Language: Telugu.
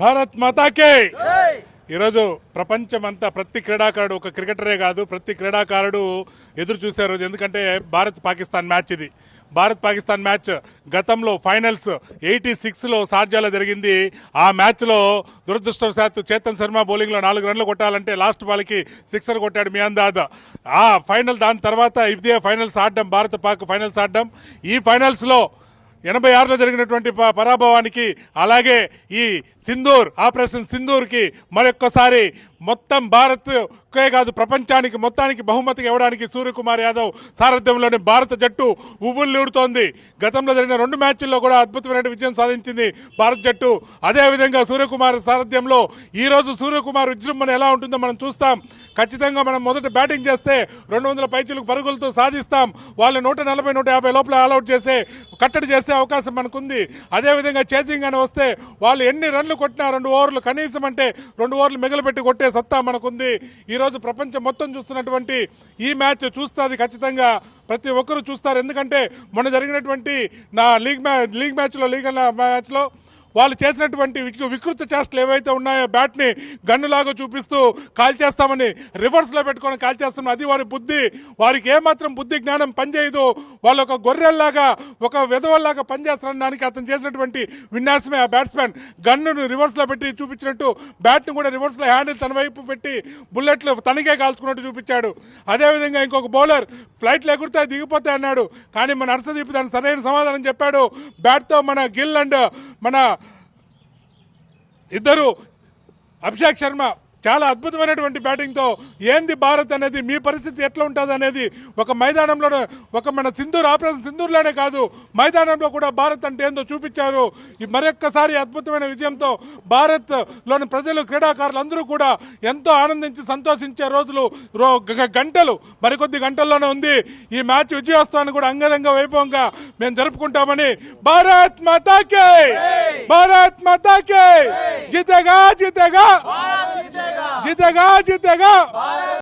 భారత్ మాతాకే ఈరోజు ప్రపంచమంతా ప్రతి క్రీడాకారుడు ఒక క్రికెటరే కాదు ప్రతి క్రీడాకారుడు ఎదురు చూసే రోజు. ఎందుకంటే భారత్ పాకిస్తాన్ మ్యాచ్ ఇది. భారత్ పాకిస్తాన్ మ్యాచ్ గతంలో ఫైనల్స్ ఎయిటీ సిక్స్లో సార్జాలో జరిగింది. ఆ మ్యాచ్లో దురదృష్టవశాత్తు చేతన్ శర్మ బౌలింగ్లో నాలుగు రన్లు కొట్టాలంటే లాస్ట్ బాల్కి సిక్సర్ కొట్టాడు మియాందాద్. ఆ ఫైనల్ దాని తర్వాత ఇదే ఫైనల్స్ ఆడడం భారత్ పాక్ ఫైనల్స్ ఆడడం. ఈ ఫైనల్స్లో ఎనభై ఆరులో జరిగినటువంటి పరాభవానికి అలాగే ఈ సింధూర్ ఆపరేషన్ సింధూర్కి మరొక్కసారి మొత్తం భారత్ ఒక్కే కాదు ప్రపంచానికి మొత్తానికి బహుమతిగా ఇవ్వడానికి సూర్యకుమార్ యాదవ్ సారథ్యంలోని భారత జట్టు ఉవ్వుల్లూడుతోంది గతంలో జరిగిన రెండు మ్యాచ్ల్లో కూడా అద్భుతమైన విజయం సాధించింది భారత జట్టు. అదేవిధంగా సూర్యకుమార్ సారథ్యంలో ఈరోజు సూర్యకుమార్ విజృంభణ ఎలా ఉంటుందో మనం చూస్తాం. ఖచ్చితంగా మనం మొదట బ్యాటింగ్ చేస్తే రెండు వందల పైచులకు పరుగులతో సాధిస్తాం. వాళ్ళు నూట నలభై నూట యాభై లోపల ఆల్అౌట్ చేసే కట్టడి చేసే అవకాశం మనకుంది. అదేవిధంగా చేసింగ్ అని వస్తే వాళ్ళు ఎన్ని రన్లు కొట్టినా రెండు ఓవర్లు కనీసం అంటే రెండు ఓవర్లు మిగిలిపెట్టి కొట్టే సత్తా మనకుంది. ఈరోజు ప్రపంచం మొత్తం చూస్తున్నటువంటి ఈ మ్యాచ్ చూస్తుంది ఖచ్చితంగా. ప్రతి ఒక్కరూ చూస్తారు. ఎందుకంటే మొన్న జరిగినటువంటి నా లీగ్ మ్యాచ్ లీగ్ మ్యాచ్లో లీగ్ మ్యాచ్లో వాళ్ళు చేసినటువంటి వికృత చేష్టలు ఏవైతే ఉన్నాయో బ్యాట్ని గన్నులాగా చూపిస్తూ కాల్ చేస్తామని రివర్స్లో పెట్టుకొని కాల్ చేస్తామని అది వారి బుద్ధి. వారికి ఏమాత్రం బుద్ధి జ్ఞానం పనిచేయదు. వాళ్ళు ఒక గొర్రెల్లాగా ఒక విధవల్లాగా పనిచేస్తారని దానికి అతను చేసినటువంటి విన్యాసమే. ఆ బ్యాట్స్మెన్ గన్నును రివర్స్లో పెట్టి చూపించినట్టు బ్యాట్ను కూడా రివర్స్లో హ్యాండిల్ తన వైపు పెట్టి బుల్లెట్లు తనకే కాల్చుకున్నట్టు చూపించాడు. అదేవిధంగా ఇంకొక బౌలర్ ఫ్లైట్లు ఎగురుతాయి దిగిపోతాయి అన్నాడు. కానీ మన హర్షదీప్ దానికి సరైన సమాధానం చెప్పాడు. బ్యాట్తో మన గిల్ అండ్ మన ఇద్దరు అభిషేక్ శర్మ చాలా అద్భుతమైనటువంటి బ్యాటింగ్తో ఏంది భారత్ అనేది మీ పరిస్థితి ఎట్లా ఉంటుంది అనేది ఒక మైదానంలో ఒక మన సింధూర్ ఆపరేషన్ సింధూర్లోనే కాదు మైదానంలో కూడా భారత్ అంటే ఏందో చూపించారు. ఈ మరొక్కసారి అద్భుతమైన విజయంతో భారత్లోని ప్రజలు క్రీడాకారులు అందరూ కూడా ఎంతో ఆనందించి సంతోషించే రోజులు రో గంటలు మరికొద్ది గంటల్లోనే ఉంది. ఈ మ్యాచ్ విజయోత్సవాన్ని కూడా అంగరంగ వైభవంగా మేము జరుపుకుంటామని భారత్ మాతాకే భారత్ మాతాకే జీతేగా జీతేగా! జీతేగా. జీతేగా